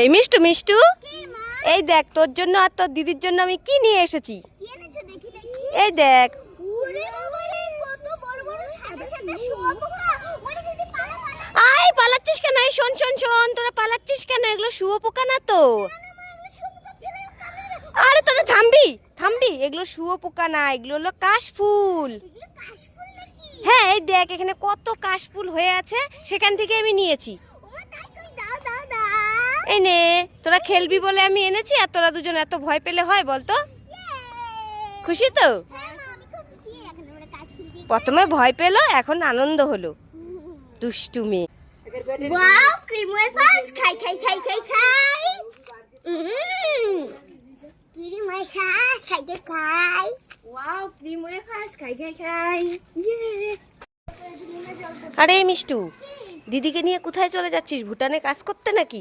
এই মিষ্টু মিষ্টু। এই দেখ তোর জন্য আর তোর দিদির জন্য আমি কি নিয়ে এসেছি? এই দেখ। আয় পালাচ্ছিস কেন? এই শোন শোন শোন তোরা পালাচ্ছিস কেন? এগুলো শুয়োপোকা না তো? আরে তোরা থামবি থামবি। এগুলো শুয়োপোকা না এগুলো হলো কাশফুল। হ্যাঁ এই দেখ এখানে কত কাশফুল হয়ে আছে সেখান থেকে আমি নিয়েছি। এই নে তোরা খেলবি বলে আমি এনেছি আর তোরা দুজন এত ভয় পেলে হয় বলতো! খুশি তো? হ্যাঁ মা আমি খুব খুশি। এখন আমরা কাশফুল দিয়ে প্রথমে ভয় পেল এখন আনন্দ হলো। দুষ্টু মেয়ে ওয়াও ক্রিম ওয়েফার্স খাই খাই খাই খাই খাই। উম। খাই খাই খাই। ওয়াও ক্রিম ওয়েফার্স খাই খাই খাই। ইয়ে আরে মিষ্টু দিদিকে নিয়ে কোথায় চলে যাচ্ছিস? ভুটানে কাজ করতে নাকি?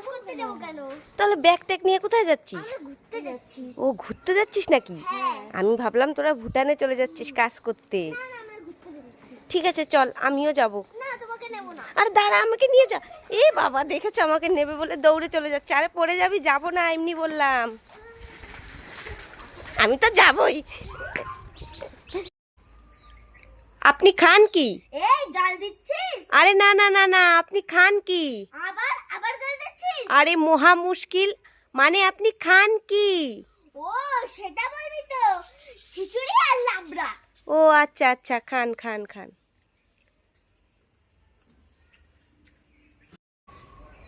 কাজ করতে যাব কেন? তাহলে ব্যাগ ট্যাগ নিয়ে কোথায় যাচ্ছিস? ঘুরতে যাচ্ছি। ও ঘুরতে যাচ্ছিস নাকি? হ্যাঁ। আমি ভাবলাম তোরা ভুটানে চলে যাচ্ছিস কাজ করতে। না না আমরা ঘুরতে যাচ্ছি। ঠিক আছে চল আমিও যাব। না তোমাকে নেব না। আর দাঁড়া আমাকে নিয়ে যা। এ বাবা দেখেছ আমাকে নেবে বলে দৌড়ে চলে যাচ্ছে। আরে পড়ে যাবি যাব না এমনি বললাম। আমি তো যাবই। আপনি খান কি? এই গাল দিচ্ছিস? আরে না না না না আপনি খান কি আবার আবার গাল দিচ্ছিস আরে মহা মুশকিল। মানে আপনি খান কি? ও সেটা বলবি তো। খিচুড়ি আর লাবড়া। ও আচ্ছা আচ্ছা খান খান খান।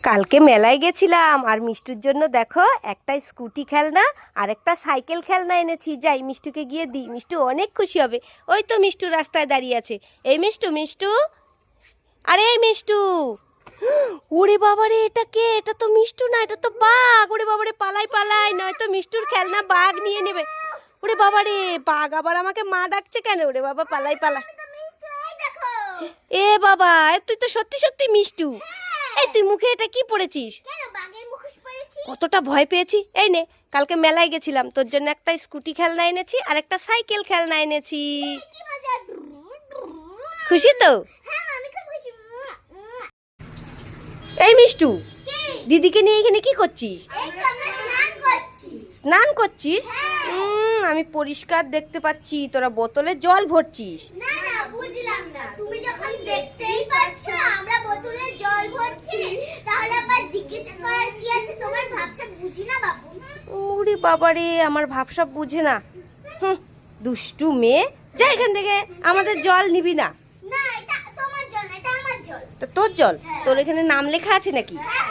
কালকে মেলায় গেছিলাম আর মিষ্টুর জন্য দেখো একটা স্কুটি খেলনা আর একটা সাইকেল খেলনা এনেছি। যাই মিষ্টুকে গিয়ে দিই। মিষ্টু অনেক খুশি হবে। ওই তো মিষ্টু রাস্তায় দাঁড়িয়ে আছে। এই মিষ্টু মিষ্টু? আরে মিষ্টু! ওরে বাবারে এটা কে? এটা তো মিষ্টু না এটা তো বাঘ। ওরে বাবারে পালাই পালাই। নয়তো মিষ্টুর খেলনা বাঘ নিয়ে নেবে। ওরে বাবারে বাঘ আবার আমাকে মা ডাকছে কেন? ওরে বাবা পালাই পালা তো মিষ্টি এই দেখো এ বাবা তুই তো সত্যি সত্যি মিষ্টু। এই তুই মুখে এটা কি পড়েছিস? কতটা ভয় পেয়েছি। এই নে কালকে মেলায় গেছিলাম। তোর জন্য একটা স্কুটি খেলনা এনেছি আর একটা সাইকেল খেলনা এনেছি। খুশি তো? হ্যাঁ। এই মিষ্টু দিদিকে নিয়ে এখানে কি করছিস? স্নান করছিস? হ্যাঁ। আমি পরিষ্কার দেখতে পাচ্ছি তোরা বোতলে জল ভরছিস। না না বুঝলাম না। তুমি যখন দেখতেই পাচ্ছ আমরা বোতলে জল ভরছি তাহলে আবার জিজ্ঞাসা করার কি আছে? তোমার ভাবসা বুঝি না বাবু? ওরে বাবারে আমার ভাবসাব বুঝে না। দুষ্টু মেয়ে। যা এখান থেকে আমাদের জল নিবি না। না এটা তোমার জল এটা আমার জল। তো তোর জল? হ্যাঁ। তোর এখানে নাম লেখা আছে নাকি? হ্যাঁ